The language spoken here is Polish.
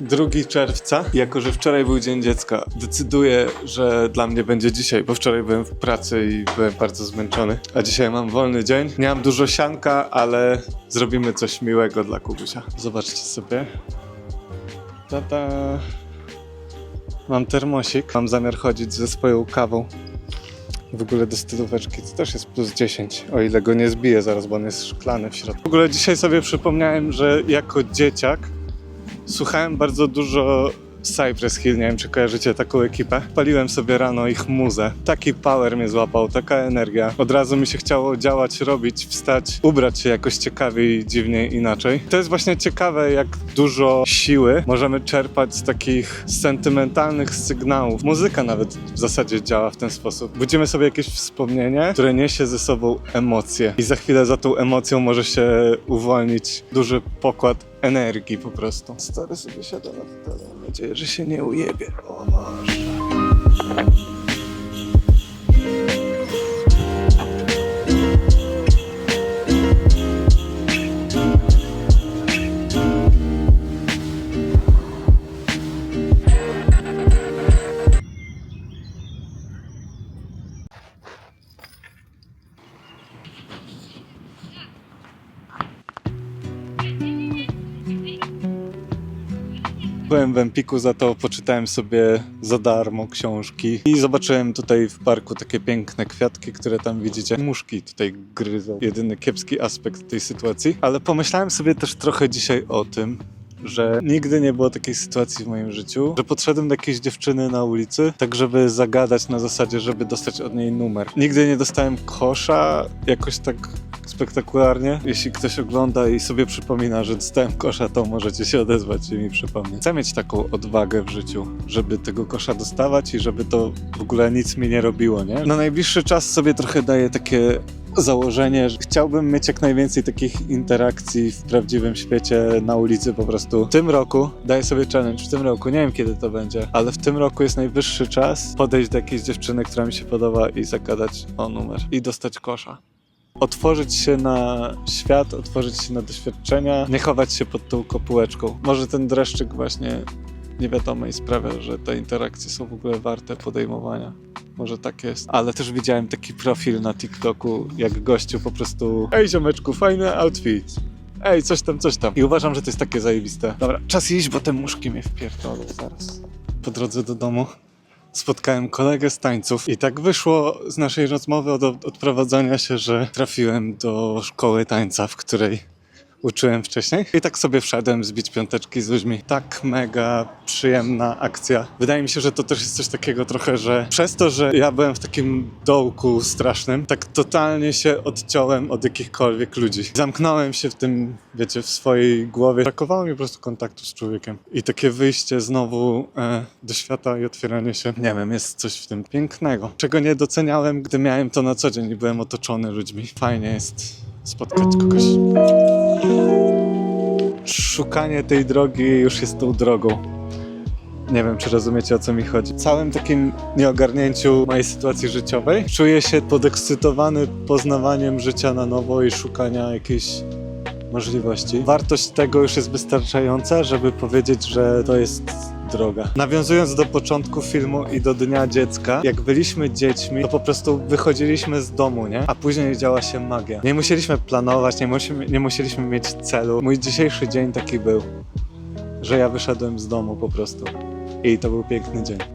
2 czerwca. Jako, że wczoraj był Dzień Dziecka, decyduję, że dla mnie będzie dzisiaj, bo wczoraj byłem w pracy i byłem bardzo zmęczony. A dzisiaj mam wolny dzień. Nie mam dużo sianka, ale zrobimy coś miłego dla Kubusia. Zobaczcie sobie. Tata. Mam termosik. Mam zamiar chodzić ze swoją kawą. W ogóle do stylóweczki to też jest plus 10, o ile go nie zbiję zaraz, bo on jest szklany w środku. W ogóle dzisiaj sobie przypomniałem, że jako dzieciak słuchałem bardzo dużo Cypress Hill, nie wiem czy kojarzycie taką ekipę. Paliłem sobie rano ich muzę. Taki power mnie złapał, taka energia. Od razu mi się chciało działać, robić, wstać, ubrać się jakoś ciekawiej, dziwniej, inaczej. To jest właśnie ciekawe, jak dużo siły możemy czerpać z takich sentymentalnych sygnałów. Muzyka nawet w zasadzie działa w ten sposób. Budzimy sobie jakieś wspomnienie, które niesie ze sobą emocje. I za chwilę za tą emocją może się uwolnić duży pokład energii po prostu. Stary sobie siada na fotelu. Mam nadzieję, że się nie ujebie. O Boże. Byłem w Empiku, za to poczytałem sobie za darmo książki i zobaczyłem tutaj w parku takie piękne kwiatki, które tam widzicie. Muszki tutaj gryzą. Jedyny kiepski aspekt tej sytuacji. Ale pomyślałem sobie też trochę dzisiaj o tym, że nigdy nie było takiej sytuacji w moim życiu, że podszedłem do jakiejś dziewczyny na ulicy, tak żeby zagadać na zasadzie, żeby dostać od niej numer. Nigdy nie dostałem kosza jakoś tak spektakularnie. Jeśli ktoś ogląda i sobie przypomina, że dostałem kosza, to możecie się odezwać i mi przypomnieć. Chcę mieć taką odwagę w życiu, żeby tego kosza dostawać i żeby to w ogóle nic mi nie robiło, nie? Na najbliższy czas sobie trochę daję takie założenie, że chciałbym mieć jak najwięcej takich interakcji w prawdziwym świecie na ulicy po prostu. W tym roku daję sobie challenge, w tym roku, nie wiem kiedy to będzie, ale w tym roku jest najwyższy czas podejść do jakiejś dziewczyny, która mi się podoba i zagadać o numer i dostać kosza. Otworzyć się na świat, otworzyć się na doświadczenia, nie chować się pod tą kopułeczką. Może ten dreszczyk właśnie niewiadomej sprawia, że te interakcje są w ogóle warte podejmowania. Może tak jest. Ale też widziałem taki profil na TikToku, jak gościu po prostu Ej ziomeczku, fajny outfit. Ej, coś tam, coś tam. I uważam, że to jest takie zajebiste. Dobra, czas iść, bo te muszki mnie wpierdolą zaraz. Po drodze do domu spotkałem kolegę z tańców i tak wyszło z naszej rozmowy od odprowadzania się, że trafiłem do szkoły tańca, w której uczyłem wcześniej. I tak sobie wszedłem zbić piąteczki z ludźmi. Tak mega przyjemna akcja. Wydaje mi się, że to też jest coś takiego trochę, że przez to, że ja byłem w takim dołku strasznym, tak totalnie się odciąłem od jakichkolwiek ludzi. Zamknąłem się w tym, wiecie, w swojej głowie. Brakowało mi po prostu kontaktu z człowiekiem. I takie wyjście znowu e, do świata i otwieranie się, nie wiem, jest coś w tym pięknego. Czego nie doceniałem, gdy miałem to na co dzień i byłem otoczony ludźmi. Fajnie jest spotkać kogoś. Szukanie tej drogi już jest tą drogą. Nie wiem, czy rozumiecie o co mi chodzi. W całym takim nieogarnięciu mojej sytuacji życiowej czuję się podekscytowany poznawaniem życia na nowo i szukania jakiejś możliwości. Wartość tego już jest wystarczająca, żeby powiedzieć, że to jest droga. Nawiązując do początku filmu i do Dnia Dziecka, jak byliśmy dziećmi, to po prostu wychodziliśmy z domu, nie? A później działa się magia. Nie musieliśmy planować, nie, musimy, nie musieliśmy mieć celu. Mój dzisiejszy dzień taki był, że ja wyszedłem z domu po prostu. I to był piękny dzień.